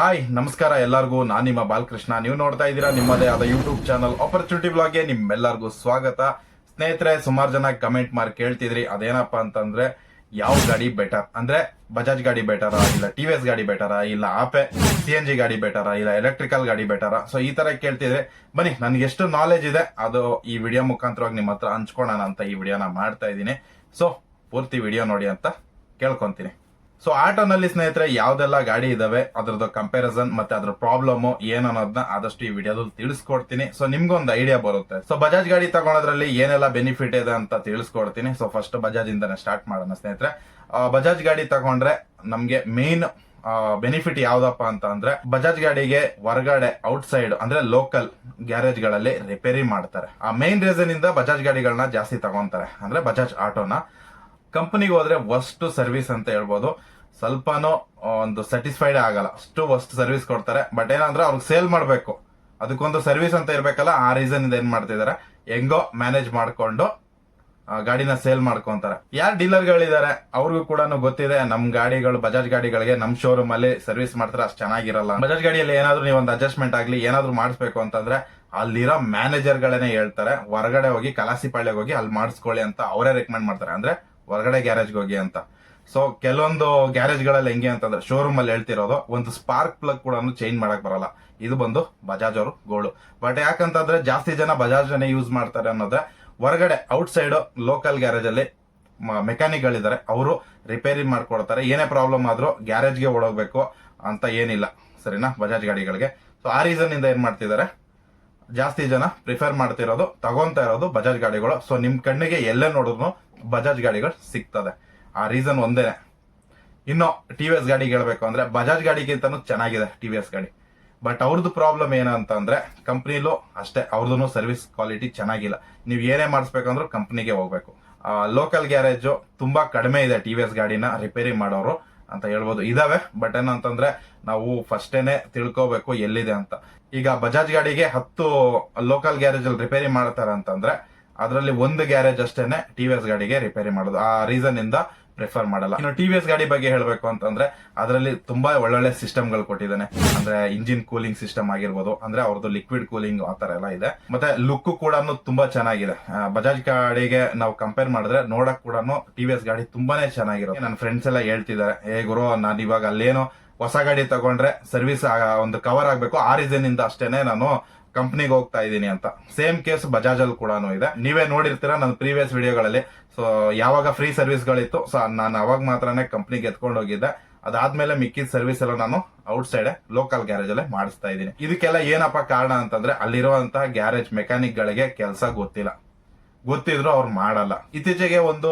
Hi, ನಮಸ್ಕಾರ ಎಲ್ಲರಿಗೂ. ನಾನು ನಿಮ್ಮ ಬಾಲಕೃಷ್ಣ. ನೀವು ನೋಡ್ತಾ ಇದ್ದೀರಾ ನಿಮ್ಮದೇ ಆದ ಯೂಟ್ಯೂಬ್ ಚಾನಲ್ ಆಪರ್ಚುನಿಟಿ ಬ್ಲಾಗ್ಗೆ ನಿಮ್ಮೆಲ್ಲರಿಗೂ ಸ್ವಾಗತ. ಸ್ನೇಹಿತರೆ, ಸುಮಾರು ಜನ ಕಮೆಂಟ್ ಮಾಡಿ ಕೇಳ್ತಿದ್ರಿ. ಅದೇನಪ್ಪ ಅಂತಂದ್ರೆ, ಯಾವ ಗಾಡಿ ಬೆಟರ್ ಅಂದ್ರೆ ಬಜಾಜ್ ಗಾಡಿ ಬೆಟರಾ ಇಲ್ಲ ಟಿ ವಿ ಎಸ್ ಗಾಡಿ ಬೆಟರಾ ಇಲ್ಲ ಆಪೆ ಸಿ ಎನ್ ಜಿ ಗಾಡಿ ಬೆಟರಾ ಇಲ್ಲ ಎಲೆಕ್ಟ್ರಿಕಲ್ ಗಾಡಿ ಬೆಟರಾ ಸೊ ಈ ತರ ಕೇಳ್ತಿದ್ರೆ, ಬನ್ನಿ, ನನ್ಗೆ ಎಷ್ಟು ನಾಲೆಜ್ ಇದೆ, ಅದು ಈ ವಿಡಿಯೋ ಮುಖಾಂತರವಾಗಿ ನಿಮ್ಮ ಹತ್ರ ಹಂಚ್ಕೊಳ್ಳೋಣ ಅಂತ ಈ ವಿಡಿಯೋನ ಮಾಡ್ತಾ ಇದ್ದೀನಿ. ಸೊ ಪೂರ್ತಿ ವಿಡಿಯೋ ನೋಡಿ ಅಂತ ಕೇಳ್ಕೊಂತೀನಿ. ಸೊ ಆಟೋನಲ್ಲಿ ಸ್ನೇಹಿತರೆ, ಯಾವ್ದೆಲ್ಲ ಗಾಡಿ ಇದಾವೆ, ಅದ್ರದ್ದು ಕಂಪ್ಯಾರಿಸನ್ ಮತ್ತೆ ಅದ್ರ ಪ್ರಾಬ್ಲಮ್ ಏನನ್ನೋದನ್ನ ಆದಷ್ಟು ಈ ವಿಡಿಯೋದಲ್ಲಿ ತಿಳಿಸ್ಕೊಡ್ತೀನಿ. ಸೊ ನಿಮ್ಗೊಂದು ಐಡಿಯಾ ಬರುತ್ತೆ. ಸೊ ಬಜಾಜ್ ಗಾಡಿ ತಗೊಳೋದ್ರಲ್ಲಿ ಏನೆಲ್ಲ ಬೆನಿಫಿಟ್ ಇದೆ ಅಂತ ತಿಳಿಸ್ಕೊಡ್ತೀನಿ. ಸೊ ಫಸ್ಟ್ ಬಜಾಜ್ ಇಂದಾನೆ ಸ್ಟಾರ್ಟ್ ಮಾಡೋಣ ಸ್ನೇಹಿತರೆ. ಬಜಾಜ್ ಗಾಡಿ ತಗೊಂಡ್ರೆ ನಮ್ಗೆ ಮೇನ್ ಬೆನಿಫಿಟ್ ಯಾವ್ದಪ್ಪ ಅಂತ ಅಂದ್ರೆ ಬಜಾಜ್ ಗಾಡಿಗೆ ಹೊರಗಡೆ ಔಟ್ ಸೈಡ್ ಅಂದ್ರೆ ಲೋಕಲ್ ಗ್ಯಾರೇಜ್ಗಳಲ್ಲಿ ರಿಪೇರಿ ಮಾಡ್ತಾರೆ. ಆ ಮೇನ್ ರೀಸನ್ ಇಂದ ಬಜಾಜ್ ಗಾಡಿಗಳನ್ನ ಜಾಸ್ತಿ ತಗೊಂತಾರೆ. ಅಂದ್ರೆ ಬಜಾಜ್ ಆಟೋನ ಕಂಪನಿಗೆ ಹೋದ್ರೆ ವರ್ಸ್ಟ್ ಸರ್ವಿಸ್ ಅಂತ ಹೇಳ್ಬೋದು. ಸ್ವಲ್ಪನೂ ಒಂದು ಸ್ಯಾಟಿಸ್ಫೈಡ್ ಆಗಲ್ಲ. ಅಷ್ಟು ವಸ್ಟ್ ಸರ್ವಿಸ್ ಕೊಡ್ತಾರೆ. ಬಟ್ ಏನಂದ್ರೆ ಅವ್ರಿಗೆ ಸೇಲ್ ಮಾಡಬೇಕು. ಅದಕ್ಕೊಂದು ಸರ್ವಿಸ್ ಅಂತ ಇರಬೇಕಲ್ಲ, ಆ ರೀಸನ್ ಇಂದ ಏನ್ ಮಾಡ್ತಿದ್ದಾರೆ ಹೆಂಗೋ ಮ್ಯಾನೇಜ್ ಮಾಡಿಕೊಂಡು ಗಾಡಿನ ಸೇಲ್ ಮಾಡ್ಕೊಂತಾರೆ. ಯಾರು ಡೀಲರ್ಗಳಿದ್ದಾರೆ ಅವ್ರಿಗೂ ಕೂಡ ಗೊತ್ತಿದೆ ನಮ್ಮ ಗಾಡಿಗಳು ಬಜಾಜ್ ಗಾಡಿಗಳಿಗೆ ನಮ್ಮ ಶೋರೂಮ್ ಅಲ್ಲಿ ಸರ್ವಿಸ್ ಮಾಡ್ತಾರೆ, ಅಷ್ಟು ಚೆನ್ನಾಗಿರಲ್ಲ. ಬಜಾಜ್ ಗಾಡಿಯಲ್ಲಿ ಏನಾದ್ರು ನೀವು ಒಂದು ಅಡ್ಜಸ್ಟ್ಮೆಂಟ್ ಆಗಲಿ, ಏನಾದ್ರು ಮಾಡಿಸ್ಬೇಕು ಅಂತಂದ್ರೆ, ಅಲ್ಲಿರೋ ಮ್ಯಾನೇಜರ್ ಗಳೇನೆ ಹೇಳ್ತಾರೆ, ಹೊರಗಡೆ ಹೋಗಿ ಕಲಾಸಿಪಾಳ್ಯಗೆ ಹೋಗಿ ಅಲ್ಲಿ ಮಾಡಿಸ್ಕೊಳ್ಳಿ ಅಂತ ಅವರೇ ರೆಕಮೆಂಡ್ ಮಾಡ್ತಾರೆ. ಅಂದ್ರೆ ಹೊರಗಡೆ ಗ್ಯಾರೇಜ್ಗೆ ಹೋಗಿ ಅಂತ. ಸೊ ಕೆಲವೊಂದು ಗ್ಯಾರೇಜ್ಗಳಲ್ಲಿ ಹೆಂಗೆ ಅಂತಂದ್ರೆ ಶೋರೂಮ್ ಅಲ್ಲಿ ಹೇಳ್ತಿರೋದು, ಒಂದು ಸ್ಪಾರ್ಕ್ ಪ್ಲಗ್ ಕೂಡ ಚೇಂಜ್ ಮಾಡಕ್ ಬರಲ್ಲ. ಇದು ಬಂದು ಬಜಾಜ್ ಅವರು ಗೋಳು. ಬಟ್ ಯಾಕಂತಂದ್ರೆ ಜಾಸ್ತಿ ಜನ ಬಜಾಜ್ ಯೂಸ್ ಮಾಡ್ತಾರೆ ಅನ್ನೋದ್ರೆ, ಹೊರಗಡೆ ಔಟ್ ಸೈಡ್ ಲೋಕಲ್ ಗ್ಯಾರೇಜ್ ಅಲ್ಲಿ ಮೆಕ್ಯಾನಿಕ್ ಗಳಿದ್ದಾರೆ ಅವರು ರಿಪೇರಿ ಮಾಡ್ಕೊಡ್ತಾರೆ. ಏನೇ ಪ್ರಾಬ್ಲಮ್ ಆದ್ರೂ ಗ್ಯಾರೇಜ್ಗೆ ಓಡೋಗ್ಬೇಕು ಅಂತ ಏನಿಲ್ಲ, ಸರಿನಾ ಬಜಾಜ್ ಗಾಡಿಗಳಿಗೆ. ಸೊ ಆ ರೀಸನ್ ಇಂದ ಏನ್ ಮಾಡ್ತಿದ್ದಾರೆ ಜಾಸ್ತಿ ಜನ ಪ್ರಿಫರ್ ಮಾಡ್ತಿರೋದು, ತಗೊಂತ ಇರೋದು ಬಜಾಜ್ ಗಾಡಿಗಳು. ಸೊ ನಿಮ್ ಕಣ್ಣಿಗೆ ಎಲ್ಲೇ ನೋಡಿದ್ರು ಬಜಾಜ್ ಗಾಡಿಗಳು ಸಿಗ್ತದೆ. ಆ ರೀಸನ್ ಒಂದೇನೆ ಇನ್ನು ಟಿ ವಿ ಎಸ್ ಗಾಡಿಗೆ ಹೇಳ್ಬೇಕು ಅಂದ್ರೆ ಬಜಾಜ್ ಗಾಡಿಗಿಂತನೂ ಚೆನ್ನಾಗಿದೆ ಟಿ ವಿ ಎಸ್ ಗಾಡಿ. ಬಟ್ ಅವ್ರದ್ದು ಪ್ರಾಬ್ಲಮ್ ಏನಂತ ಅಂದ್ರೆ ಕಂಪ್ನಿಲೂ ಅಷ್ಟೇ ಅವ್ರದ್ದು ಸರ್ವಿಸ್ ಕ್ವಾಲಿಟಿ ಚೆನ್ನಾಗಿಲ್ಲ. ನೀವು ಏನೇ ಮಾಡಿಸ್ಬೇಕಂದ್ರೂ ಕಂಪ್ನಿಗೆ ಹೋಗ್ಬೇಕು. ಲೋಕಲ್ ಗ್ಯಾರೇಜು ತುಂಬಾ ಕಡಿಮೆ ಇದೆ ಟಿ ವಿ ಎಸ್ ಗಾಡಿನ ರಿಪೇರಿ ಮಾಡೋರು ಅಂತ ಹೇಳ್ಬೋದು. ಇದಾವೆ ಬಟ್ ಏನಂತಂದ್ರೆ ನಾವು ಫಸ್ಟೇನೆ ತಿಳ್ಕೋಬೇಕು ಎಲ್ಲಿದೆ ಅಂತ. ಈಗ ಬಜಾಜ್ ಗಾಡಿಗೆ ಹತ್ತು ಲೋಕಲ್ ಗ್ಯಾರೇಜ್ ಅಲ್ಲಿ ರಿಪೇರಿ ಮಾಡ್ತಾರೆ ಅಂತಂದ್ರೆ, ಅದರಲ್ಲಿ ಒಂದು ಗ್ಯಾರೇಜ್ ಅಷ್ಟೇನೆ ಟಿ ವಿ ಎಸ್ ಗಾಡಿಗೆ ರಿಪೇರಿ ಮಾಡೋದು. ಆ ರೀಸನ್ ಇಂದ ಪ್ರಿಫರ್ ಮಾಡಲ್ಲ. ಇನ್ನು ಟಿ ವಿ ಎಸ್ ಗಾಡಿ ಬಗ್ಗೆ ಹೇಳಬೇಕು ಅಂತಂದ್ರೆ, ಅದರಲ್ಲಿ ತುಂಬಾ ಒಳ್ಳೊಳ್ಳೆ ಸಿಸ್ಟಮ್ಗಳು ಕೊಟ್ಟಿದ್ದಾನೆ. ಅಂದ್ರೆ ಇಂಜಿನ್ ಕೂಲಿಂಗ್ ಸಿಸ್ಟಮ್ ಆಗಿರ್ಬೋದು, ಅಂದ್ರೆ ಅವ್ರದ್ದು ಲಿಕ್ವಿಡ್ ಕೂಲಿಂಗ್ ಆ ತರ ಎಲ್ಲ ಇದೆ. ಮತ್ತೆ ಲುಕ್ ಕೂಡ ತುಂಬಾ ಚೆನ್ನಾಗಿದೆ. ಬಜಾಜ್ ಗಾಡಿಗೆ ನಾವು ಕಂಪೇರ್ ಮಾಡಿದ್ರೆ ನೋಡಕ್ ಕೂಡ ಟಿ ವಿ ಎಸ್ ಗಾಡಿ ತುಂಬಾನೇ ಚೆನ್ನಾಗಿರುತ್ತೆ. ನನ್ನ ಫ್ರೆಂಡ್ಸ್ ಎಲ್ಲ ಹೇಳ್ತಿದ್ದಾರೆ ಹೇ ಗುರು, ನಾನು ಇವಾಗ ಅಲ್ಲೇನೋ ಹೊಸ ಗಾಡಿ ತಗೊಂಡ್ರೆ ಸರ್ವಿಸ್ ಒಂದು ಕವರ್ ಆಗಬೇಕು. ಆ ರೀಸನ್ ಇಂದ ಅಷ್ಟೇನೆ ನಾನು ಕಂಪ್ನಿಗೆ ಹೋಗ್ತಾ ಇದ್ದೀನಿ ಅಂತ. ಸೇಮ್ ಕೇಸ್ ಬಜಾಜ್ ಅಲ್ಲಿ ಕೂಡ ಇದೆ. ನೀವೇ ನೋಡಿರ್ತೀರಾ ನನ್ನ ಪ್ರೀವಿಯಸ್ ವಿಡಿಯೋಗಳಲ್ಲಿ ಸೊ ಯಾವಾಗ ಫ್ರೀ ಸರ್ವಿಸ್ಗಳಿತ್ತು ಸೊ ನಾನು ಅವಾಗ ಮಾತ್ರನೇ ಕಂಪ್ನಿಗೆ ಎತ್ಕೊಂಡು ಹೋಗಿದ್ದೆ. ಅದಾದ್ಮೇಲೆ ಮಿಕ್ಕಿದ ಸರ್ವಿಸ್ ಎಲ್ಲ ನಾನು ಔಟ್ ಸೈಡ್ ಲೋಕಲ್ ಗ್ಯಾರೇಜ್ ಅಲ್ಲೇ ಮಾಡಿಸ್ತಾ ಇದ್ದೀನಿ. ಇದಕ್ಕೆಲ್ಲ ಏನಪ್ಪ ಕಾರಣ ಅಂತಂದ್ರೆ ಅಲ್ಲಿರುವಂತಹ ಗ್ಯಾರೇಜ್ ಮೆಕ್ಯಾನಿಕ್ ಗಳಿಗೆ ಕೆಲಸ ಗೊತ್ತಿಲ್ಲ. ಗೊತ್ತಿದ್ರು ಅವ್ರು ಮಾಡಲ್ಲ. ಇತ್ತೀಚೆಗೆ ಒಂದು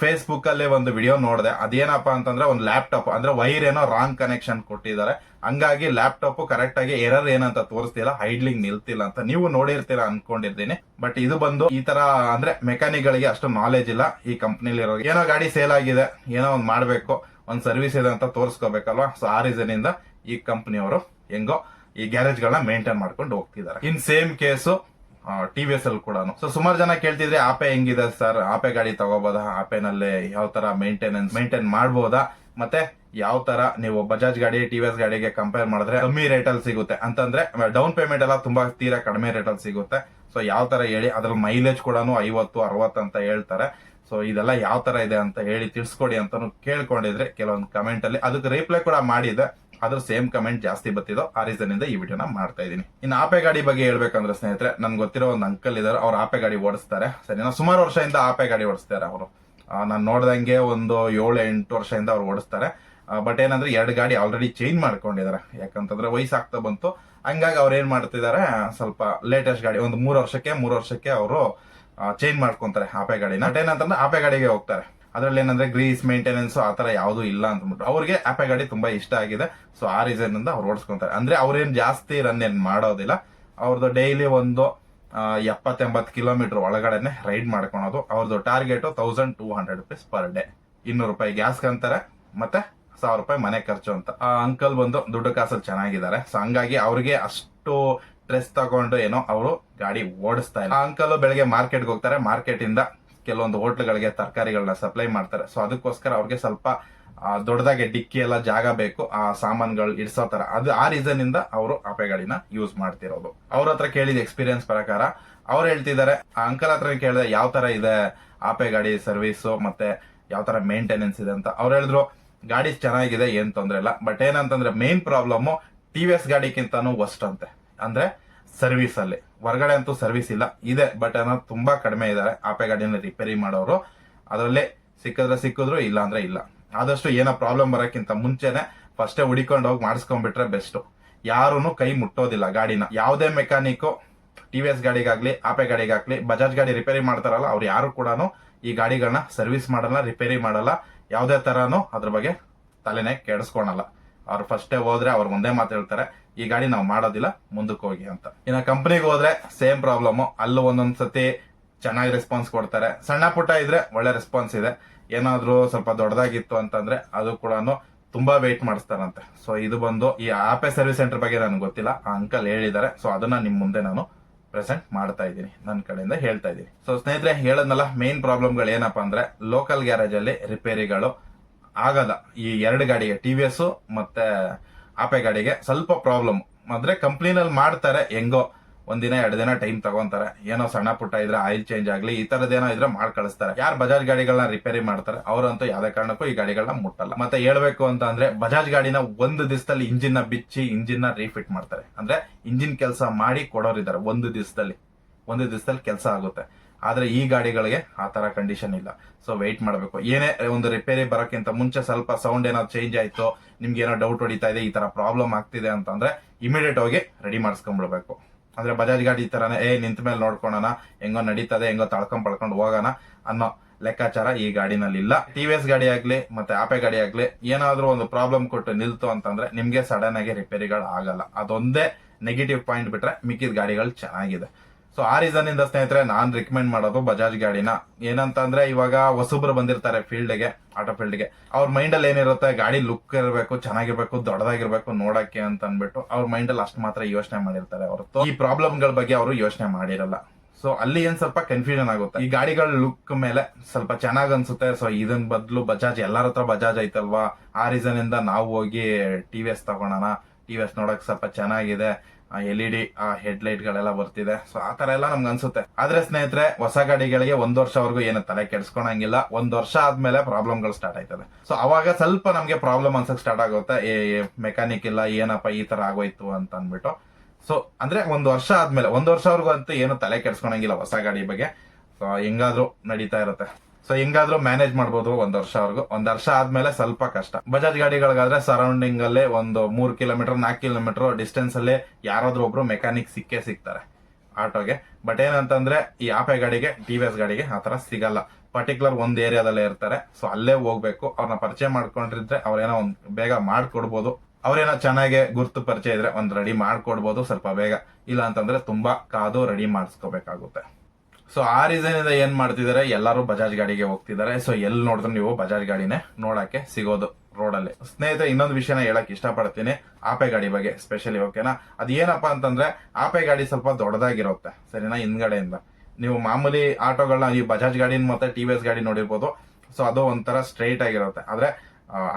ಫೇಸ್ಬುಕ್ ಅಲ್ಲಿ ಒಂದು ವಿಡಿಯೋ ನೋಡಿದೆ. ಅದೇನಪ್ಪ ಅಂತಂದ್ರೆ ಒಂದು ಲ್ಯಾಪ್ಟಾಪ್ ಅಂದ್ರೆ ವೈರ್ ಏನೋ ರಾಂಗ್ ಕನೆಕ್ಷನ್ ಕೊಟ್ಟಿದ್ದಾರೆ. ಹಂಗಾಗಿ ಲ್ಯಾಪ್ಟಾಪ್ ಕರೆಕ್ಟ್ ಆಗಿ ಎರರ್ ಏನಂತ ತೋರಿಸ್ತಿಲ್ಲ ಹೈಡ್ಲಿಂಗ್ ನಿಲ್ತಿಲ್ಲ ಅಂತ. ನೀವು ನೋಡಿರ್ತೀರಾ ಅನ್ಕೊಂಡಿರ್ತೀನಿ. ಬಟ್ ಇದು ಬಂದು ಈ ತರ ಅಂದ್ರೆ ಮೆಕ್ಯಾನಿಕ್ ಗಳಿಗೆ ಅಷ್ಟು ನಾಲೆಜ್ ಇಲ್ಲ ಈ ಕಂಪ್ನಿಲಿ ಇರೋ ಏನೋ ಗಾಡಿ ಸೇಲ್ ಆಗಿದೆ, ಏನೋ ಒಂದ್ ಮಾಡ್ಬೇಕು, ಒಂದ್ ಸರ್ವಿಸ್ ಇದೆ ಅಂತ ತೋರಿಸ್ಕೋಬೇಕಲ್ವಾ? ಸೊ ಆ ರೀಸನ್ ಇಂದ ಈ ಕಂಪ್ನಿಯವರು ಹೆಂಗೋ ಈ ಗ್ಯಾರೇಜ್ ಗಳನ್ನ ಮೇಂಟೈನ್ ಮಾಡ್ಕೊಂಡು ಹೋಗ್ತಿದ್ದಾರೆ. In same case T V S ಅಲ್ಲಿ ಕೂಡ ಸೊ ಸುಮಾರು ಜನ ಕೇಳ್ತಿದ್ರೆ, ಆಪೆ ಹೆಂಗಿದೆ ಸರ್? ಆಪೆ ಗಾಡಿ ತಗೋಬೋದಾ? ಆಪೆನಲ್ಲಿ ಯಾವ ತರ ಮೇಂಟೆನೆನ್ಸ್ ಮೇಂಟೈನ್ ಮಾಡ್ಬೋದಾ? ಮತ್ತೆ ಯಾವ ತರ ನೀವು ಬಜಾಜ್ ಗಾಡಿ ಟಿ ವಿ ಎಸ್ ಗಾಡಿಗೆ ಕಂಪೇರ್ ಮಾಡಿದ್ರೆ ಕಮ್ಮಿ ರೇಟ್ ಅಲ್ಲಿ ಸಿಗುತ್ತೆ? ಅಂತಂದ್ರೆ ಡೌನ್ ಪೇಮೆಂಟ್ ಎಲ್ಲ ತುಂಬಾ ತೀರಾ ಕಡಿಮೆ ರೇಟ್ ಅಲ್ಲಿ ಸಿಗುತ್ತೆ. ಸೊ ಯಾವ ತರ ಹೇಳಿ ಅದ್ರ ಮೈಲೇಜ್ ಕೂಡ ಐವತ್ತು, ಅರವತ್ತು ಅಂತ ಹೇಳ್ತಾರೆ. ಸೊ ಇದೆಲ್ಲ ಯಾವ ತರ ಇದೆ ಅಂತ ಹೇಳಿ ತಿಳಿಸ್ಕೊಡಿ ಅಂತಾನು ಕೇಳ್ಕೊಂಡಿದ್ರೆ, ಕೆಲವೊಂದು ಕಮೆಂಟ್ ಅಲ್ಲಿ. ಅದಕ್ಕೆ ರಿಪ್ಲೈ ಕೂಡ ಮಾಡಿದೆ. ಅದ್ರ ಸೇಮ್ ಕಮೆಂಟ್ ಜಾಸ್ತಿ ಬತ್ತಿದೋ ಆ ರೀಸನ್ ಇಂದ ಈ ವಿಡಿಯೋನ ಮಾಡ್ತಾ ಇದೀನಿ ಇನ್ನು ಆಪೆ ಗಾಡಿ ಬಗ್ಗೆ ಹೇಳ್ಬೇಕಂದ್ರೆ ಸ್ನೇಹಿತರೆ, ನನ್ಗೆ ಗೊತ್ತಿರೋ ಒಂದು ಅಂಕಲ್ ಇದಾರೆ, ಅವ್ರು ಆಪೆ ಗಾಡಿ ಓಡಿಸ್ತಾರೆ. ಸರಿನಾ? ಸುಮಾರು ವರ್ಷದಿಂದ ಆಪೆ ಗಾಡಿ ಓಡಿಸ್ತಾರೆ ಅವರು. ನಾನು ನೋಡ್ದಂಗೆ ಒಂದು ಏಳು ಎಂಟು ವರ್ಷದಿಂದ ಅವ್ರು ಓಡಿಸ್ತಾರೆ. ಬಟ್ ಏನಂದ್ರೆ ಎರಡು ಗಾಡಿ ಆಲ್ರೆಡಿ ಚೇಂಜ್ ಮಾಡ್ಕೊಂಡಿದ್ದಾರೆ ಯಾಕಂತಂದ್ರೆ ವಯಸ್ಸಾಗ್ತಾ ಬಂತು. ಹಂಗಾಗಿ ಅವ್ರು ಏನ್ ಮಾಡ್ತಿದ್ದಾರೆ ಸ್ವಲ್ಪ ಲೇಟೆಸ್ಟ್ ಗಾಡಿ, ಒಂದು ಮೂರು ವರ್ಷಕ್ಕೆ ಮೂರು ವರ್ಷಕ್ಕೆ ಅವರು ಚೇಂಜ್ ಮಾಡ್ಕೊಂತಾರೆ ಆಪೆ ಗಾಡಿನ. ಬಟ್ ಏನಂತಂದ್ರೆ ಆಪೆ ಗಾಡಿಗೆ ಹೋಗ್ತಾರೆ. ಅದ್ರಲ್ಲಿ ಏನಂದ್ರೆ ಗ್ರೀಸ್ ಮೇಂಟೆನೆನ್ಸ್ ಆ ತರ ಯಾವ್ದು ಇಲ್ಲ ಅಂತಂದ್ಬಿಟ್ಟು ಅವ್ರಿಗೆ ಆಪೆ ಗಾಡಿ ತುಂಬಾ ಇಷ್ಟ ಆಗಿದೆ. ಸೊ ಆ ರೀಸನ್ ಇಂದ ಅವ್ರು ಓಡಿಸ್ಕೊಂತಾರೆ. ಅಂದ್ರೆ ಅವ್ರೇನ್ ಜಾಸ್ತಿ ರನ್ ಏನ್ ಮಾಡೋದಿಲ್ಲ. ಅವ್ರದ್ದು ಡೈಲಿ ಒಂದು ಎಪ್ಪತ್ತೆಂಬತ್ತು ಕಿಲೋಮೀಟರ್ ಒಳಗಡೆನೆ ರೈಡ್ ಮಾಡ್ಕೊಳೋದು. ಅವ್ರದ್ದು target thousand two hundred rupees per day ಇನ್ನೂರು ರೂಪಾಯಿ ಗ್ಯಾಸ್ ಕಂತಾರೆ ಮತ್ತೆ ಸಾವಿರ ರೂಪಾಯಿ ಮನೆ ಖರ್ಚು ಅಂತ. ಆ ಅಂಕಲ್ ಬಂದು ದುಡ್ಡು ಕಾಸಲ್ಲಿ ಚೆನ್ನಾಗಿದ್ದಾರೆ. ಸೊ ಹಂಗಾಗಿ ಅವ್ರಿಗೆ ಅಷ್ಟು ಸ್ಟ್ರೆಸ್ ತಗೊಂಡು ಏನೋ ಅವರು ಗಾಡಿ ಓಡಿಸ್ತಾ ಇಲ್ಲ. ಆ ಅಂಕಲ್ ಬೆಳಗ್ಗೆ ಮಾರ್ಕೆಟ್ಗೆ ಹೋಗ್ತಾರೆ. ಮಾರ್ಕೆಟ್ ಇಂದ ಕೆಲವೊಂದು ಹೋಟ್ಲ್ಗಳಿಗೆ ತರಕಾರಿಗಳನ್ನ ಸಪ್ಲೈ ಮಾಡ್ತಾರೆ. ಸೊ ಅದಕ್ಕೋಸ್ಕರ ಅವ್ರಿಗೆ ಸ್ವಲ್ಪ ದೊಡ್ಡದಾಗಿ ಡಿಕ್ಕಿ ಎಲ್ಲ ಜಾಗ ಬೇಕು, ಆ, ಸಾಮಾನುಗಳು ಇಡ್ಸೋ ತರ ಅದು ಆ ರೀಸನ್ ಇಂದ ಅವರು ಗಾಡಿನ ಯೂಸ್ ಮಾಡ್ತಿರೋದು. ಅವ್ರ ಹತ್ರ ಕೇಳಿದ ಎಕ್ಸ್ಪೀರಿಯನ್ಸ್ ಪ್ರಕಾರ ಅವ್ರು ಹೇಳ್ತಿದ್ದಾರೆ, ಆ ಅಂಕಲ್ ಹತ್ರ ಕೇಳಿದೆ, ಯಾವ ತರ ಇದೆ ಆಪೆ ಗಾಡಿ ಸರ್ವಿಸ್ ಮತ್ತೆ ಯಾವ ತರ ಮೇಂಟೆನೆನ್ಸ್ ಇದೆ? ಅಂತ ಅವ್ರು ಹೇಳಿದ್ರು, ಗಾಡಿ ಚೆನ್ನಾಗಿದೆ, ಏನ್ ತೊಂದ್ರೆ ಇಲ್ಲ. ಬಟ್ ಏನಂತಂದ್ರೆ main problem T V S ಗಾಡಿಗಿಂತಾನು worst ಅಂತೆ. ಅಂದ್ರೆ ಸರ್ವಿಸ್ ಅಲ್ಲಿ. ಹೊರಗಡೆ ಅಂತೂ ಸರ್ವಿಸ್ ಇಲ್ಲ. ಇದೆ ಬಟ್ ಏನೋ ತುಂಬಾ ಕಡಿಮೆ ಇದ್ದಾರೆ ಆಪೆ ಗಾಡಿನ ರಿಪೇರಿ ಮಾಡೋರು. ಅದರಲ್ಲಿ ಸಿಕ್ಕಿದ್ರೆ ಸಿಕ್ಕಿದ್ರು ಇಲ್ಲ ಅಂದ್ರೆ ಇಲ್ಲ. ಆದಷ್ಟು ಏನೋ ಪ್ರಾಬ್ಲಮ್ ಬರೋಕ್ಕಿಂತ ಮುಂಚೆನೆ ಫಸ್ಟೇ ಹುಡಿಕೊಂಡು ಹೋಗಿ ಮಾಡಿಸ್ಕೊಂಡ್ಬಿಟ್ರೆ ಬೆಸ್ಟ್ ಯಾರೂ ಕೈ ಮುಟ್ಟೋದಿಲ್ಲ ಗಾಡಿನ. ಯಾವುದೇ ಮೆಕ್ಯಾನಿಕ್ ಟಿ ವಿ ಎಸ್ ಗಾಡಿಗಾಗ್ಲಿ, ಆಪೆ ಗಾಡಿಗಾಗ್ಲಿ ಬಜಾಜ್ ಗಾಡಿ ರಿಪೇರಿ ಮಾಡ್ತಾರಲ್ಲ, ಅವ್ರು ಯಾರು ಕೂಡ ಈ ಗಾಡಿಗಳನ್ನ ಸರ್ವಿಸ್ ಮಾಡಲ್ಲ ರಿಪೇರಿ ಮಾಡಲ್ಲ. ಯಾವುದೇ ತರನು ಅದ್ರ ಬಗ್ಗೆ ತಲೆನೇ ಕೆಡಿಸ್ಕೊಳಲ್ಲ. ಅವ್ರು ಫಸ್ಟೇ ಹೋದ್ರೆ ಅವ್ರು ಒಂದೇ ಮಾತು ಹೇಳ್ತಾರೆ ಈ ಗಾಡಿ ನಾವು ಮಾಡೋದಿಲ್ಲ, ಮುಂದಕ್ಕೆ ಹೋಗಿ ಅಂತ. ಇನ್ನು ಕಂಪ್ನಿಗೆ ಹೋದ್ರೆ ಸೇಮ್ ಪ್ರಾಬ್ಲಮ್ ಅಲ್ಲೂ ಒಂದೊಂದ್ ಸತಿ ಚೆನ್ನಾಗಿ ರೆಸ್ಪಾನ್ಸ್ ಕೊಡ್ತಾರೆ. ಸಣ್ಣ ಪುಟ್ಟ ಇದ್ರೆ ಒಳ್ಳೆ ರೆಸ್ಪಾನ್ಸ್ ಇದೆ. ಏನಾದರೂ ಸ್ವಲ್ಪ ದೊಡ್ಡದಾಗಿತ್ತು ಅಂತಂದ್ರೆ ಅದು ಕೂಡ ತುಂಬಾ ವೆಯ್ಟ್ ಮಾಡಿಸ್ತಾರಂತೆ. ಸೊ ಇದು ಬಂದು ಈ ಆಪೆ ಸರ್ವಿಸ್ ಸೆಂಟರ್ ಬಗ್ಗೆ ನನಗೆ ಗೊತ್ತಿಲ್ಲ. ಆ ಅಂಕಲ್ ಹೇಳಿದ್ದಾರೆ. ಸೊ ಅದನ್ನ ನಿಮ್ ಮುಂದೆ ನಾನು ಪ್ರೆಸೆಂಟ್ ಮಾಡ್ತಾ ಇದ್ದೀನಿ. ನನ್ನ ಕಡೆಯಿಂದ ಹೇಳ್ತಾ ಇದ್ದೀನಿ. ಸೊ ಸ್ನೇಹಿತರೆ, ಹೇಳದ್ನಲ್ಲ ಮೇನ್ ಪ್ರಾಬ್ಲಮ್ಗಳು ಏನಪ್ಪಾ ಅಂದ್ರೆ ಲೋಕಲ್ ಗ್ಯಾರೇಜ್ ಅಲ್ಲಿ ರಿಪೇರಿಗಳು ಆಗದ ಈ ಎರಡು ಗಾಡಿಗೆ ಟಿ ವಿ ಎಸ್ ಮತ್ತೆ ಆಪೆ ಗಾಡಿಗೆ ಸ್ವಲ್ಪ ಪ್ರಾಬ್ಲಮ್ ಅಂದ್ರೆ ಕಂಪ್ನಿನಲ್ಲಿ ಮಾಡ್ತಾರೆ, ಹೆಂಗೋ ಒಂದಿನ ಎರಡು ದಿನ ಟೈಮ್ ತಗೊಂತಾರೆ. ಏನೋ ಸಣ್ಣ ಪುಟ್ಟ ಇದ್ರೆ ಆಯಿಲ್ ಚೇಂಜ್ ಆಗಲಿ, ಈ ತರದೇನೋ ಇದ್ರೆ ಮಾಡಿ ಕಳಿಸ್ತಾರೆ. ಯಾರು ಬಜಾಜ್ ಗಾಡಿಗಳನ್ನ ರಿಪೇರಿ ಮಾಡ್ತಾರೆ? ಅವರಂತೂ ಯಾವುದೇ ಕಾರಣಕ್ಕೂ ಈ ಗಾಡಿಗಳನ್ನ ಮುಟ್ಟಲ್ಲ. ಮತ್ತೆ ಹೇಳಬೇಕು ಅಂತ ಅಂದ್ರೆ ಬಜಾಜ್ ಗಾಡಿನ ಒಂದು ದಿವಸದಲ್ಲಿ ಇಂಜಿನ್ನ ಬಿಚ್ಚಿ ಇಂಜಿನ್ನ ರೀಫಿಟ್ ಮಾಡ್ತಾರೆ. ಅಂದ್ರೆ ಇಂಜಿನ್ ಕೆಲಸ ಮಾಡಿ ಕೊಡೋರಿದ್ದಾರೆ ಒಂದು ದಿವಸದಲ್ಲಿ. ಒಂದು ದಿವಸದಲ್ಲಿ ಕೆಲಸ ಆಗುತ್ತೆ. ಆದ್ರೆ ಈ ಗಾಡಿಗಳಿಗೆ ಆ ತರ ಕಂಡೀಷನ್ ಇಲ್ಲ. ಸೊ ವೆಯ್ಟ್ ಮಾಡಬೇಕು. ಏನೇ ಒಂದು ರಿಪೇರಿ ಬರೋಕ್ಕಿಂತ ಮುಂಚೆ ಸ್ವಲ್ಪ ಸೌಂಡ್ ಏನಾದ್ರು ಚೇಂಜ್ ಆಯ್ತು, ನಿಮ್ಗೆ ಏನೋ ಡೌಟ್ ಹೊಡಿತಾ ಇದೆ, ಈ ತರ ಪ್ರಾಬ್ಲಮ್ ಆಗ್ತಿದೆ ಅಂತಂದ್ರೆ ಇಮಿಡಿಯೇಟ್ ಹೋಗಿ ರೆಡಿ ಮಾಡಿಸ್ಕೊಂಡ್ಬಿಡ್ಬೇಕು. ಅಂದ್ರೆ ಬಜಾಜ್ ಗಾಡಿ ಈ ತರನೇ, ಏ, ನಿಂತ ಮೇಲೆ ನೋಡ್ಕೊಳೋಣ, ಹೆಂಗೋ ನಡೀತದೆ, ಹೆಂಗೋ ತಳ್ಕೊಂಡ್ ಪಳ್ಕೊಂಡು ಹೋಗೋಣ ಅನ್ನೋ ಲೆಕ್ಕಾಚಾರ ಈ ಗಾಡಿನಲ್ಲಿ ಇಲ್ಲ ಟಿ ವಿ ಎಸ್ ಗಾಡಿ ಆಗ್ಲಿ, ಮತ್ತೆ ಆಪೆ ಗಾಡಿ ಆಗ್ಲಿ, ಏನಾದ್ರೂ ಒಂದು ಪ್ರಾಬ್ಲಮ್ ಕೊಟ್ಟು ನಿಲ್ತು ಅಂತಂದ್ರೆ ನಿಮ್ಗೆ ಸಡನ್ ಆಗಿ ರಿಪೇರಿಗಳು ಆಗಲ್ಲ. ಅದೊಂದೇ ನೆಗೆಟಿವ್ ಪಾಯಿಂಟ್ ಬಿಟ್ರೆ ಮಿಕ್ಕಿದ ಗಾಡಿಗಳು ಚೆನ್ನಾಗಿದೆ. ಸೊ ಆ ರೀಸನ್ ಇಂದ ಸ್ನೇಹಿತರೆ, ನಾನು ರಿಕಮೆಂಡ್ ಮಾಡೋದು ಬಜಾಜ್ ಗಾಡಿನ. ಏನಂತ ಅಂದ್ರೆ ಇವಾಗ ಹೊಸಬ್ರು ಬಂದಿರ್ತಾರೆ ಫೀಲ್ಡ್ಗೆ ಆಟೋ ಫೀಲ್ಡ್ಗೆ ಅವ್ರ ಮೈಂಡ್ ಅಲ್ಲಿ ಏನಿರುತ್ತೆ, ಗಾಡಿ ಲುಕ್ ಇರಬೇಕು, ಚೆನ್ನಾಗಿರ್ಬೇಕು, ದೊಡ್ಡದಾಗಿರ್ಬೇಕು ನೋಡಕ್ಕೆ ಅಂತ ಅನ್ಬಿಟ್ಟು ಅವ್ರ ಮೈಂಡ್ ಅಲ್ಲಿ ಅಷ್ಟು ಮಾತ್ರ ಯೋಚನೆ ಮಾಡಿರ್ತಾರೆ ಹೊರತು. ಈ ಪ್ರಾಬ್ಲಮ್ಗಳ ಬಗ್ಗೆ ಅವರು ಯೋಚನೆ ಮಾಡಿರಲ್ಲ. ಸೊ ಅಲ್ಲಿ ಏನ್ ಸ್ವಲ್ಪ ಕನ್ಫ್ಯೂಷನ್ ಆಗುತ್ತೆ. ಈ ಗಾಡಿಗಳ ಲುಕ್ ಮೇಲೆ ಸ್ವಲ್ಪ ಚೆನ್ನಾಗ್ ಅನ್ಸುತ್ತೆ. ಸೊ ಇದನ್ ಬದಲು ಬಜಾಜ್ ಎಲ್ಲರ ಹತ್ರ ಬಜಾಜ್ ಐತಲ್ವಾ? ಆ ರೀಸನ್ ಇಂದ ನಾವು ಹೋಗಿ ಟಿ ವಿ ಎಸ್ ತಗೋಣ ಟಿ ವಿ ಎಸ್ ನೋಡಕ್ ಸ್ವಲ್ಪ ಚೆನ್ನಾಗಿದೆ. L E D head light ಗಳೆಲ್ಲ ಬರ್ತಿದೆ. ಸೊ ಆ ತರ ಎಲ್ಲ ನಮ್ಗೆ ಅನ್ಸುತ್ತೆ. ಆದ್ರೆ ಸ್ನೇಹಿತರೆ, ಹೊಸ ಗಾಡಿಗಳಿಗೆ ಒಂದ್ ವರ್ಷವರೆಗೂ ಏನು ತಲೆ ಕೆಡ್ಸ್ಕೊಳಂಗಿಲ್ಲ ಒಂದ್ ವರ್ಷ ಆದ್ಮೇಲೆ ಪ್ರಾಬ್ಲಮ್ಗಳು ಸ್ಟಾರ್ಟ್ ಆಯ್ತದೆ. ಸೊ ಅವಾಗ ಸ್ವಲ್ಪ ನಮ್ಗೆ ಪ್ರಾಬ್ಲಮ್ ಅನ್ಸಕ್ ಸ್ಟಾರ್ಟ್ ಆಗುತ್ತೆ. ಏ ಮೆಕ್ಯಾನಿಕ್ ಇಲ್ಲ, ಏನಪ್ಪ ಈ ತರ ಆಗೋಯ್ತು ಅಂತ ಅಂದ್ಬಿಟ್ಟು. ಸೊ ಅಂದ್ರೆ ಒಂದ್ ವರ್ಷ ಆದ್ಮೇಲೆ, ಒಂದ್ ವರ್ಷವರೆಗೂ ಅಂತೂ ಏನು ತಲೆ ಕೆಡ್ಸ್ಕೊಳಂಗಿಲ್ಲ ಹೊಸ ಗಾಡಿ ಬಗ್ಗೆ. ಸೊ ಹೆಂಗಾದ್ರೂ ನಡೀತಾ ಇರುತ್ತೆ. ಸೊ ಹೆಂಗಾದ್ರೂ ಮ್ಯಾನೇಜ್ ಮಾಡ್ಬೋದು ಒಂದ್ ವರ್ಷವರೆಗೂ ಒಂದ್ ವರ್ಷ ಆದ್ಮೇಲೆ ಸ್ವಲ್ಪ ಕಷ್ಟ. ಬಜಾಜ್ ಗಾಡಿಗಳಿಗಾದ್ರೆ ಸರೌಂಡಿಂಗ್ ಅಲ್ಲೇ ಒಂದು ಮೂರ್ ಕಿಲೋಮೀಟರ್ ನಾಲ್ಕು ಕಿಲೋಮೀಟರ್ ಡಿಸ್ಟೆನ್ಸ್ ಅಲ್ಲಿ ಯಾರಾದ್ರೂ ಒಬ್ರು ಮೆಕ್ಯಾನಿಕ್ ಸಿಕ್ಕೇ ಸಿಗ್ತಾರೆ ಆಟೋಗೆ. ಬಟ್ ಏನಂತಂದ್ರೆ ಈ ಆಪೆ ಗಾಡಿಗೆ ಟಿ ವಿ ಎಸ್ ಗಾಡಿಗೆ ಆತರ ಸಿಗಲ್ಲ. ಪರ್ಟಿಕ್ಯುಲರ್ ಒಂದ್ ಏರಿಯಾದಲ್ಲೇ ಇರ್ತಾರೆ. ಸೊ ಅಲ್ಲೇ ಹೋಗ್ಬೇಕು. ಅವ್ರನ್ನ ಪರಿಚಯ ಮಾಡ್ಕೊಂಡಿದ್ರೆ ಅವ್ರೇನೋ ಒಂದ್ ಬೇಗ ಮಾಡ್ಕೊಡ್ಬೋದು. ಅವ್ರೇನೋ ಚೆನ್ನಾಗಿ ಗುರ್ತು ಪರಿಚಯ ಇದ್ರೆ ಒಂದ್ ರೆಡಿ ಮಾಡ್ಕೊಡ್ಬೋದು ಸ್ವಲ್ಪ ಬೇಗ. ಇಲ್ಲ ಅಂತಂದ್ರೆ ತುಂಬಾ ಕಾದು ರೆಡಿ ಮಾಡಿಸ್ಕೋಬೇಕಾಗುತ್ತೆ. ಸೊ ಆ ರೀಸನ್ ಇಂದ ಏನ್ ಮಾಡ್ತಿದಾರೆ? ಎಲ್ಲರೂ ಬಜಾಜ್ ಗಾಡಿಗೆ ಹೋಗ್ತಿದ್ದಾರೆ ಸೊ ಎಲ್ಲಿ ನೋಡಿದ್ರು ನೀವು ಬಜಾಜ್ ಗಾಡಿನೇ ನೋಡಕ್ಕೆ ಸಿಗೋದು ರೋಡಲ್ಲಿ. ಸ್ನೇಹಿತರೆ, ಇನ್ನೊಂದು ವಿಷಯನ ಹೇಳಕ್ ಇಷ್ಟಪಡ್ತೀನಿ. ಆಪೆ ಗಾಡಿ ಬಗ್ಗೆ ಸ್ಪೆಷಲಿ ಓಕೆನಾ ಅದೇನಪ್ಪಾ ಅಂತಂದ್ರೆ, ಆಪೆ ಗಾಡಿ ಸ್ವಲ್ಪ ದೊಡ್ಡದಾಗಿರುತ್ತೆ, ಸರಿನಾ? ಹಿಂದ್ಗಡೆಯಿಂದ. ನೀವು ಮಾಮೂಲಿ ಆಟೋಗಳನ್ನ, ಈ ಬಜಾಜ್ ಗಾಡಿನ ಮತ್ತೆ ಟಿ ವಿ ಎಸ್ ಗಾಡಿ ನೋಡಿರ್ಬೋದು. ಸೊ ಅದು ಒಂಥರ ಸ್ಟ್ರೈಟ್ ಆಗಿರುತ್ತೆ. ಆದ್ರೆ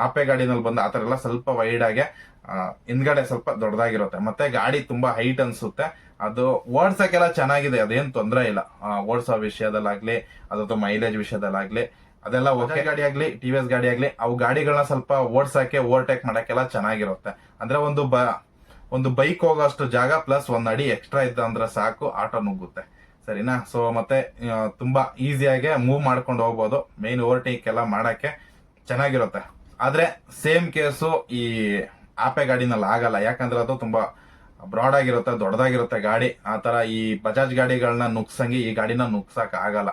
ಆಪೆ ಗಾಡಿನಲ್ಲಿ ಬಂದು ಆತರ ಎಲ್ಲ ಸ್ವಲ್ಪ ವೈಡ್ ಆಗಿ ಹಿಂದ್ಗಡೆ ಸ್ವಲ್ಪ ದೊಡ್ಡದಾಗಿರುತ್ತೆ. ಮತ್ತೆ ಗಾಡಿ ತುಂಬಾ ಹೈಟ್ ಅನ್ಸುತ್ತೆ. ಅದು ಓಡ್ಸಕ್ಕೆಲ್ಲ ಚೆನ್ನಾಗಿದೆ ಅದೇನ್ ತೊಂದರೆ ಇಲ್ಲ. ಓಡ್ಸೋ ವಿಷಯದಲ್ಲಾಗ್ಲಿ ಅದಾವ ಮೈಲೇಜ್ ವಿಷಯದಲ್ಲಾಗ್ಲಿ ಅದೆಲ್ಲ ಒಕೆ ಗಾಡಿ ಆಗ್ಲಿ ಟಿ ವಿ ಎಸ್ ಗಾಡಿ ಆಗ್ಲಿ ಅವು ಗಾಡಿಗಳನ್ನ ಸ್ವಲ್ಪ ಓಡ್ಸಕ್ಕೆ ಓವರ್ಟೇಕ್ ಮಾಡಕ್ಕೆಲ್ಲ ಚೆನ್ನಾಗಿರುತ್ತೆ. ಅಂದ್ರೆ ಒಂದು ಬ ಒಂದು ಬೈಕ್ ಹೋಗೋಷ್ಟು ಜಾಗ ಪ್ಲಸ್ ಒಂದ್ ಅಡಿ ಎಕ್ಸ್ಟ್ರಾ ಇದ್ದ ಅಂದ್ರೆ ಸಾಕು ಆಟೋ ನುಗ್ಗುತ್ತೆ. ಸರಿನಾ? ಸೊ ಮತ್ತೆ ತುಂಬ ತುಂಬಾ ಈಸಿಯಾಗಿ ಮೂವ್ ಮಾಡ್ಕೊಂಡು ಹೋಗ್ಬೋದು. ಮೇನ್ ಓವರ್ಟೇಕ್ ಎಲ್ಲ ಮಾಡಕ್ಕೆ ಚೆನ್ನಾಗಿರುತ್ತೆ. ಆದ್ರೆ ಸೇಮ್ ಕೇಸು ಈ ಆಪೆ ಗಾಡಿನಲ್ಲಿ ಆಗಲ್ಲ. ಯಾಕಂದ್ರೆ ಅದು ತುಂಬಾ ಬ್ರಾಡ್ ಆಗಿರುತ್ತೆ, ದೊಡ್ಡದಾಗಿರುತ್ತೆ ಗಾಡಿ. ಆತರ ಈ ಬಜಾಜ್ ಗಾಡಿಗಳನ್ನ ನುಗ್ಸಂಗೆ ಈ ಗಾಡಿನ ನುಗ್ಸಕ್ ಆಗಲ್ಲ.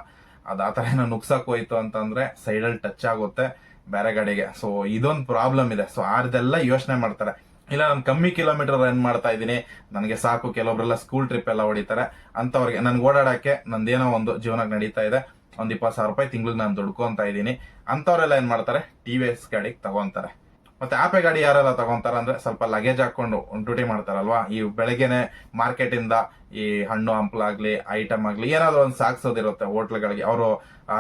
ಆ ಆತರ ಏನೋ ನುಗ್ಸಕ್ ಹೋಯ್ತು ಅಂತಂದ್ರೆ ಸೈಡಲ್ಲಿ ಟಚ್ ಆಗುತ್ತೆ ಬೇರೆ ಗಾಡಿಗೆ. ಸೊ ಇದೊಂದು ಪ್ರಾಬ್ಲಮ್ ಇದೆ. ಸೊ ಆರ್ದೆಲ್ಲ ಯೋಚನೆ ಮಾಡ್ತಾರೆ. ಇಲ್ಲ, ನಾನು ಕಮ್ಮಿ ಕಿಲೋಮೀಟರ್ ರನ್ ಮಾಡ್ತಾ ಇದ್ದೀನಿ. ನನಗೆ ಸಾಕು ಕೆಲವೊಬ್ರೆಲ್ಲ ಸ್ಕೂಲ್ ಟ್ರಿಪ್ ಎಲ್ಲ ಹೊಡಿತಾರೆ. ಅಂತವ್ರಿಗೆ ನನ್ಗೆ ಓಡಾಡಕ್ಕೆ ನಂದೇನೋ ಒಂದು ಜೀವನ ನಡೀತಾ ಇದೆ. ಒಂದ್ ಇಪ್ಪತ್ತು ಸಾವಿರ ರೂಪಾಯಿ ತಿಂಗ್ಳಿಗೆ ನಾನು ದುಡ್ಕೊಂತ ಇದ್ದೀನಿ. ಅಂತವ್ರೆಲ್ಲ ಏನು ಮಾಡ್ತಾರೆ? ಟಿ ವಿ ಎಸ್ ಗಾಡಿಗೆ ತಗೊಂತಾರೆ. ಮತ್ತೆ ಆಪೆ ಗಾಡಿ ಯಾರೆಲ್ಲ ತಗೊಂತಾರ ಅಂದ್ರೆ ಸ್ವಲ್ಪ ಲಗೇಜ್ ಹಾಕೊಂಡು ಡ್ಯೂಟಿ ಮಾಡ್ತಾರಲ್ವಾ? ಈ ಬೆಳಗ್ಗೆನೆ ಮಾರ್ಕೆಟ್ ಇಂದ ಈ ಹಣ್ಣು ಹಂಪ್ಲಾಗ್ಲಿ ಐಟಮ್ ಆಗ್ಲಿ, ಏನಾದ್ರು ಒಂದು ಸಾಕ್ಸೋದಿರುತ್ತೆ ಹೋಟ್ಲ್ಗಳಿಗೆ. ಅವರು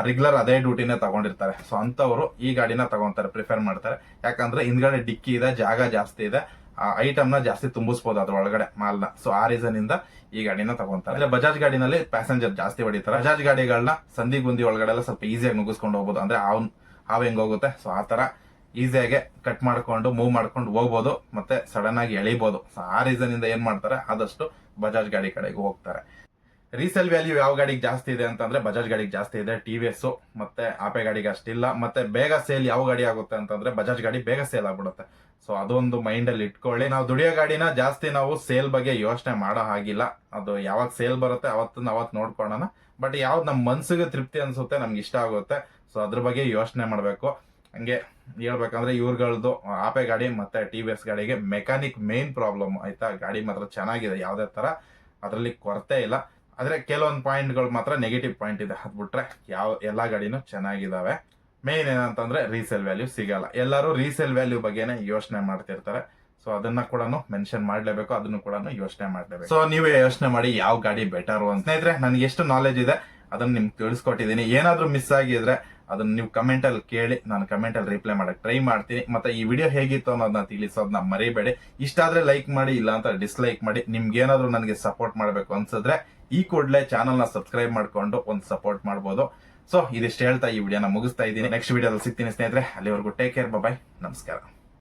ರೆಗ್ಯುಲರ್ ಅದೇ ಡ್ಯೂಟಿನೇ ತಗೊಂಡಿರ್ತಾರೆ. ಸೊ ಅಂತವರು ಈ ಗಾಡಿನ ತಗೊಂತಾರೆ ಪ್ರಿಫರ್ ಮಾಡ್ತಾರೆ. ಯಾಕಂದ್ರೆ ಹಿಂದ್ಗಡೆ ಡಿಕ್ಕಿ ಇದೆ, ಜಾಗ ಜಾಸ್ತಿ ಇದೆ. ಆ ಐಟಮ್ನ ಜಾಸ್ತಿ ತುಂಬಿಸ್ಬೋದು ಅದ್ರ ಒಳಗಡೆ, ಮಾಲ್ನ. ಸೊ ಆ ರೀಸನ್ ಇಂದ ಈ ಗಾಡಿನ ತಗೊಂತಾರೆ. ಅಂದ್ರೆ ಬಜಾಜ್ ಗಾಡಿನಲ್ಲಿ ಪ್ಯಾಸೆಂಜರ್ ಜಾಸ್ತಿ ಹೊಡಿತಾರೆ. ಬಜಾಜ್ ಗಾಡಿಗಳನ್ನ ಸಂಧಿ ಗುಂದಿ ಒಳಗಡೆ ಎಲ್ಲ ಸ್ವಲ್ಪ ಈಸಿಯಾಗಿ ಮುಗಿಸ್ಕೊಂಡು ಹೋಗ್ಬೋದು. ಅಂದ್ರೆ ಅವ್ನ್ ಹಾವ್ ಹೆಂಗ್ ಹೋಗುತ್ತೆ? ಸೊ ಆ ತರ ಈಸಿಯಾಗಿ ಕಟ್ ಮಾಡ್ಕೊಂಡು ಮೂವ್ ಮಾಡ್ಕೊಂಡು ಹೋಗ್ಬೋದು, ಮತ್ತೆ ಸಡನ್ ಆಗಿ ಎಳಿಬಹುದು ಸೊ ಆ ರೀಸನ್ ಇಂದ ಏನ್ ಮಾಡ್ತಾರೆ? ಆದಷ್ಟು ಬಜಾಜ್ ಗಾಡಿ ಕಡೆಗೆ ಹೋಗ್ತಾರೆ. ರೀಸೇಲ್ ವ್ಯಾಲ್ಯೂ ಯಾವ ಗಾಡಿಗೆ ಜಾಸ್ತಿ ಇದೆ ಅಂತಂದ್ರೆ ಬಜಾಜ್ ಗಾಡಿಗೆ ಜಾಸ್ತಿ ಇದೆ ಟಿ ವಿ ಎಸ್ ಮತ್ತೆ ಆಪೆ ಗಾಡಿಗೆ ಅಷ್ಟಿಲ್ಲ, ಮತ್ತೆ ಬೇಗ ಸೇಲ್ ಯಾವ ಗಾಡಿ ಆಗುತ್ತೆ ಅಂತಂದ್ರೆ ಬಜಾಜ್ ಗಾಡಿ ಬೇಗ ಸೇಲ್ ಆಗ್ಬಿಡುತ್ತೆ. ಸೊ ಅದೊಂದು ಮೈಂಡ್ ಅಲ್ಲಿ ಇಟ್ಕೊಳ್ಳಿ. ನಾವು ದುಡಿಯೋ ಗಾಡಿನ ಜಾಸ್ತಿ ನಾವು ಸೇಲ್ ಬಗ್ಗೆ ಯೋಚನೆ ಮಾಡೋ ಹಾಗಿಲ್ಲ. ಅದು ಯಾವಾಗ ಸೇಲ್ ಬರುತ್ತೆ, ಅವತ್ತನ್ನ ಅವತ್ತು ನೋಡ್ಕೊಳ್ಳೋಣ. ಬಟ್ ಯಾವ್ದು ನಮ್ಮ ಮನ್ಸಿಗೆ ತೃಪ್ತಿ ಅನ್ಸುತ್ತೆ, ನಮ್ಗೆ ಇಷ್ಟ ಆಗುತ್ತೆ. ಸೊ ಅದ್ರ ಬಗ್ಗೆ ಯೋಚನೆ ಮಾಡಬೇಕು. ಹಂಗೆ ಹೇಳ್ಬೇಕಂದ್ರೆ ಇವ್ರಗಳದ್ದು ಆಪೆ ಗಾಡಿ ಮತ್ತೆ ಟಿ ವಿ ಎಸ್ ಗಾಡಿಗೆ ಮೆಕ್ಯಾನಿಕ್ ಮೇನ್ ಪ್ರಾಬ್ಲಮ್ ಆಯ್ತಾ? ಗಾಡಿ ಮಾತ್ರ ಚೆನ್ನಾಗಿದೆ, ಯಾವುದೇ ತರ. ಅದರಲ್ಲಿ ಕೊರತೆ ಇಲ್ಲ. ಆದರೆ ಕೆಲವೊಂದು ಪಾಯಿಂಟ್ಗಳು ಮಾತ್ರ ನೆಗೆಟಿವ್ ಪಾಯಿಂಟ್ ಇದೆ. ಅದು ಬಿಟ್ರೆ ಯಾವ, ಎಲ್ಲಾ ಗಾಡಿನೂ ಚೆನ್ನಾಗಿದಾವೆ. ಮೇನ್ ಏನಂತಂದ್ರೆ ರೀಸೇಲ್ ವ್ಯಾಲ್ಯೂ ಸಿಗಲ್ಲ. ಎಲ್ಲರೂ ರೀಸೇಲ್ ವ್ಯಾಲ್ಯೂ ಬಗ್ಗೆನೇ ಯೋಚನೆ ಮಾಡ್ತಿರ್ತಾರೆ. ಸೊ ಅದನ್ನ ಕೂಡ ಮೆನ್ಷನ್ ಮಾಡ್ಲೇಬೇಕು. ಅದನ್ನು ಕೂಡ ಯೋಚನೆ ಮಾಡ್ಲೇಬೇಕು. ಸೊ ನೀವೇ ಯೋಚನೆ ಮಾಡಿ ಯಾವ ಗಾಡಿ ಬೆಟರ್ ಅಂತ. ಸ್ನೇಹಿತರೆ, ನನಗೆ ಎಷ್ಟು ನಾಲೆಜ್ ಇದೆ, ಅದನ್ನ ನಿಮ್ಗೆ ತಿಳಿಸ್ಕೊಟ್ಟಿದ್ದೀನಿ. ಏನಾದರೂ ಮಿಸ್ ಆಗಿದ್ರೆ ಅದನ್ನ ನೀವು ಕಮೆಂಟ್ ಅಲ್ಲಿ ಕೇಳಿ, ನಾನು ಕಮೆಂಟ್ ಅಲ್ಲಿ ರಿಪ್ಲೈ ಮಾಡಕ್ ಟ್ರೈ ಮಾಡ್ತೀನಿ. ಮತ್ತೆ ಈ ವಿಡಿಯೋ ಹೇಗಿತ್ತು ಅನ್ನೋದನ್ನ ತಿಳಿಸೋದನ್ನ ಮರಿಬೇಡಿ. ಇಷ್ಟ ಆದ್ರೆ ಲೈಕ್ ಮಾಡಿ, ಇಲ್ಲ ಅಂತ ಡಿಸ್ಲೈಕ್ ಮಾಡಿ, ನಿಮ್ಗೆ ಏನಾದ್ರೂ ನನಗೆ ಸಪೋರ್ಟ್ ಮಾಡಬೇಕು ಅನ್ಸಿದ್ರೆ ಈ ಕೂಡಲೇ ಚಾನಲ್ನ ಸಬ್ಸ್ಕ್ರೈಬ್ ಮಾಡ್ಕೊಂಡು ಒಂದು ಸಪೋರ್ಟ್ ಮಾಡ್ಬೋದು. ಸೊ ಇದಿಷ್ಟು ಹೇಳ್ತಾ ಈ ವಿಡಿಯೋನ ಮುಗಿಸ್ತಾ ಇದ್ದೀನಿ. ನೆಕ್ಸ್ಟ್ ವಿಡಿಯೋದಲ್ಲಿ ಸಿಗ್ತೀನಿ ಸ್ನೇಹಿತರೆ. ಅಲ್ಲಿವರೆಗೂ ಟೇಕ್ ಕೇರ್ ಬಾಯ್ ನಮಸ್ಕಾರ.